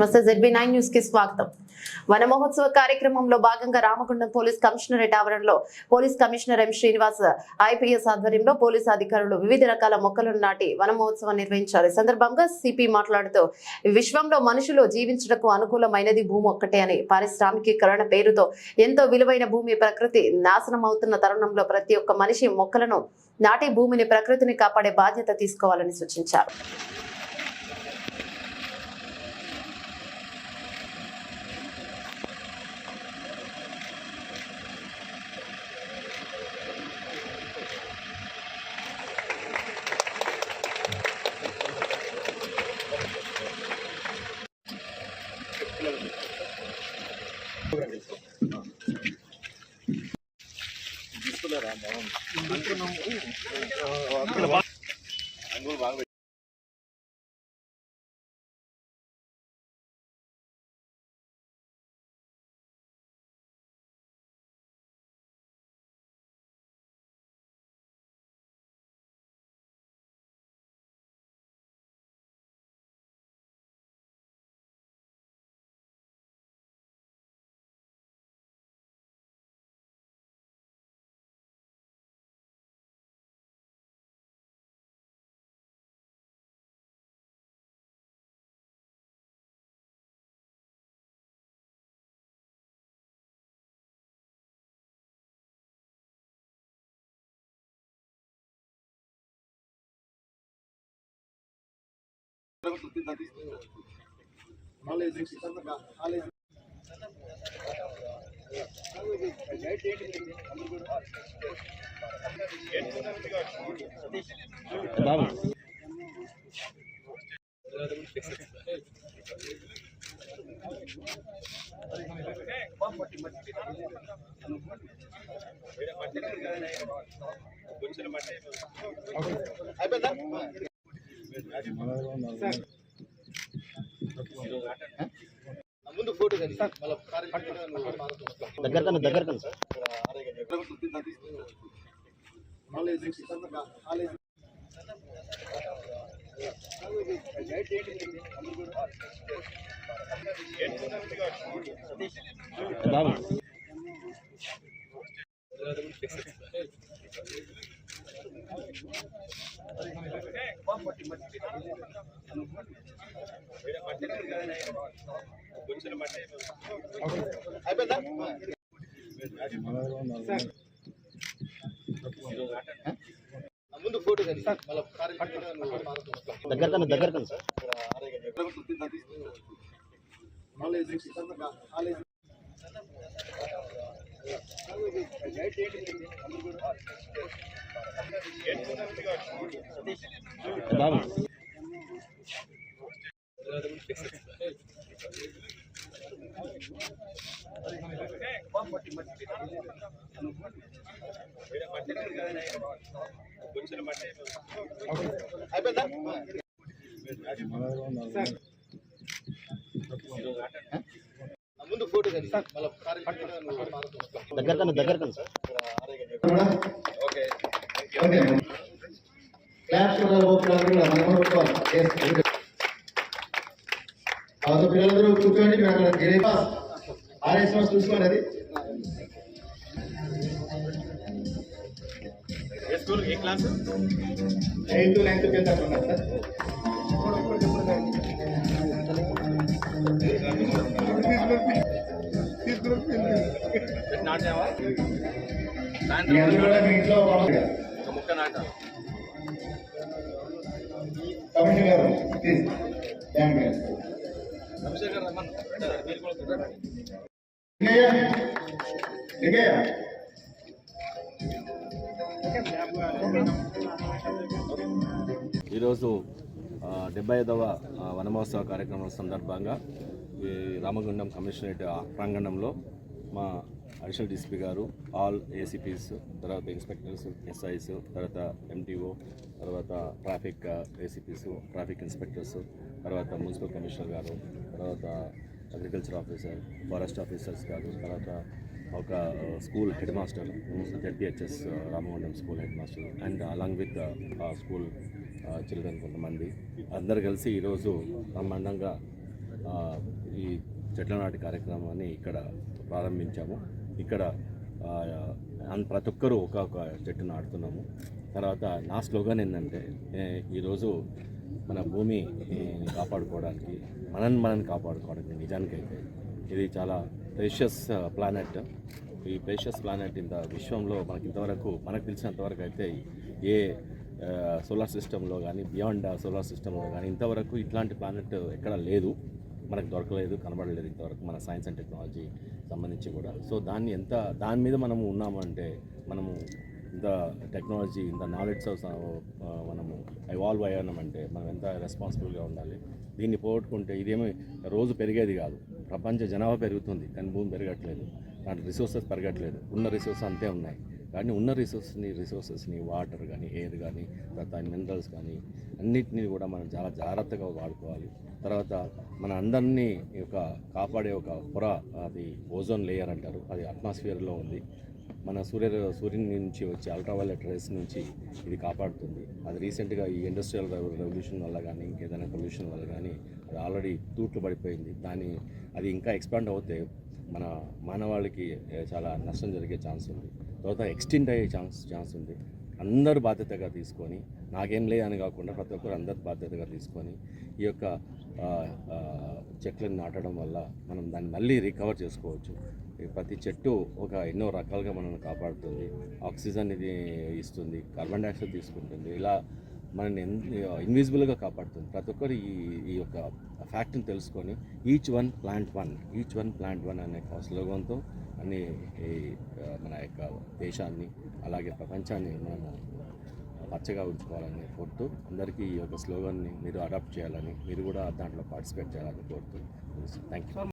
నమస్తే ZB nine న్యూస్కి స్వాగతం. వన మహోత్సవ కార్యక్రమంలో భాగంగా రామగుండం పోలీస్ కమిషనరేట్ ఆవరణలో police commissioner M Srinivas IPS ఆధ్వర్యంలో పోలీస్ అధికారులు వివిధ రకాల మొక్కలను నాటి వన మహోత్సవం నిర్వహించారు. ఈ సందర్భంగా సిపి మాట్లాడుతూ విశ్వంలో మనుషులు జీవించుటకు అనుకూలమైనది భూమి ఒక్కటే అని పారిశ్రామికీకరణ పేరుతో ఎంతో విలువైన భూమి ప్రకృతి నాశనం అవుతున్న తరుణంలో ప్రతి ఒక్క మనిషి మొక్కలను నాటి భూమిని ప్రకృతిని కాపాడే బాధ్యత తీసుకోవాలని సూచించారు. తీసుకున్నారా? బాగుంది. బాబు అయిపోయిందా? ముందు ఫోటో కానీ మళ్ళీ దగ్గర కన్నా దగ్గర కన్నా సార్. ముందు ఫోటో కానీ మళ్ళీ దగ్గర కన్నా దగ్గర కన్నా సార్. బాబు ముందు ఫోటో దగ్గర కన్నా దగ్గర కన్నా sir okay okay eighth ninth tenth అక్కడ ఉన్నారు సార్. ఇంట్లో వాళ్ళు ముక్క నాట కమిషనర్ గారు అభిషేక్ రమ్మన్. మీరు కూడా ఈరోజు డెబ్బై ఐదవ వనమహోత్సవ కార్యక్రమం సందర్భంగా ఈ రామగుండం కమిషనరేట్ ప్రాంగణంలో మా అడిషనల్ డీసీపీ గారు ఆల్ ఏసీపీస్ తర్వాత ఇన్స్పెక్టర్స్ ఎస్ఐస్ తర్వాత ఎంటీఓ తర్వాత ట్రాఫిక్ ఏసీపీస్ ట్రాఫిక్ ఇన్స్పెక్టర్స్ తర్వాత మున్సిపల్ కమిషనర్ గారు తర్వాత అగ్రికల్చర్ ఆఫీసర్ ఫారెస్ట్ ఆఫీసర్స్ గారు తర్వాత ఒక school head master ZPHS Ramagundam school head master and along with school children కొంతమంది. అందరు కలిసి ఈరోజు బ్రహ్మాండంగా ఈ చెట్ల నాటి కార్యక్రమాన్ని ఇక్కడ ప్రారంభించాము. ఇక్కడ ప్రతి ఒక్కరూ ఒక ఒక చెట్టు నాటుతున్నాము తర్వాత నా స్లోగన్ ఏంటంటే ఈరోజు మన భూమి కాపాడుకోవడానికి మనల్ని మనం కాపాడుకోవడానికి నిజానికైతే ఇది చాలా ప్రేషియస్ ప్లానెట్ uh, ఈ ప్రేషియస్ ప్లానెట్ ఇంత విశ్వంలో మనకి ఇంతవరకు మనకు తెలిసినంతవరకు అయితే ఏ సోలార్ సిస్టంలో కానీ బియాండ్ సోలార్ సిస్టంలో కానీ ఇంతవరకు ఇట్లాంటి ప్లానెట్ ఎక్కడ లేదు. మనకు దొరకలేదు కనబడలేదు ఇంతవరకు మన సైన్స్ అండ్ టెక్నాలజీ సంబంధించి కూడా. సో దాన్ని ఎంత దాని మీద మనము ఉన్నామంటే మనము ఇంత టెక్నాలజీ ఇంత నాలెడ్జ్ మనము ఎవాల్వ్ అయ్యామంటే మనం ఎంత రెస్పాన్సిబుల్గా ఉండాలి? దీన్ని పోగొట్టుకుంటే ఇదేమీ రోజు పెరిగేది కాదు. ప్రపంచ జనాభా పెరుగుతుంది కానీ భూమి పెరగట్లేదు. దాంట్లో రిసోర్సెస్ పెరగట్లేదు. ఉన్న రిసోర్సెస్ అంతే ఉన్నాయి. కానీ ఉన్న రిసోర్స్ని రిసోర్సెస్ని వాటర్ కానీ ఎయిర్ కానీ తర్వాత మినరల్స్ కానీ అన్నిటినీ కూడా మనం చాలా జాగ్రత్తగా వాడుకోవాలి. తర్వాత మన అందరినీ ఒక కాపాడే ఒక పొర అది ఓజోన్ లేయర్ అంటారు. అది అట్మాస్ఫియర్లో ఉంది. మన సూర్య సూర్యుని నుంచి వచ్చే అల్ట్రావైలెట్ రేస్ నుంచి ఇది కాపాడుతుంది. అది రీసెంట్గా ఈ ఇండస్ట్రియల్ రెవల్యూషన్ వల్ల కానీ ఇంకేదైనా పొల్యూషన్ వల్ల కానీ అది ఆల్రెడీ తూట్లు పడిపోయింది. దాని అది ఇంకా ఎక్స్పాండ్ అవుతే మన మానవాళికి చాలా నష్టం జరిగే ఛాన్స్ ఉంది. తర్వాత ఎక్స్టెండ్ అయ్యే ఛాన్స్ ఛాన్స్ ఉంది. అందరూ బాధ్యతగా తీసుకొని నాకేం లే అని కాకుండా ప్రతి ఒక్కరు అందరు బాధ్యతగా తీసుకొని ఈ యొక్క చెట్లను నాటడం వల్ల మనం దాన్ని మళ్ళీ రికవర్ చేసుకోవచ్చు. ప్రతి చెట్టు ఒక ఎన్నో రకాలుగా మనల్ని కాపాడుతుంది. ఆక్సిజన్ ఇది ఇస్తుంది కార్బన్ డైఆక్సైడ్ తీసుకుంటుంది. ఇలా మనల్ని ఇన్విజిబుల్గా కాపాడుతుంది. ప్రతి ఒక్కరు ఈ ఈ యొక్క ఫ్యాక్ట్ని తెలుసుకొని each one plant one each one plant one అనే స్లోగన్తో అన్ని ఈ, మన యొక్క దేశాన్ని అలాగే ప్రపంచాన్ని మనము పచ్చగా ఉంచుకోవాలని కోరుతూ అందరికీ ఈ యొక్క స్లోగన్ని మీరు అడాప్ట్ చేయాలని మీరు కూడా దాంట్లో పార్టిసిపేట్ చేయాలని కోరుతూ. Thank you.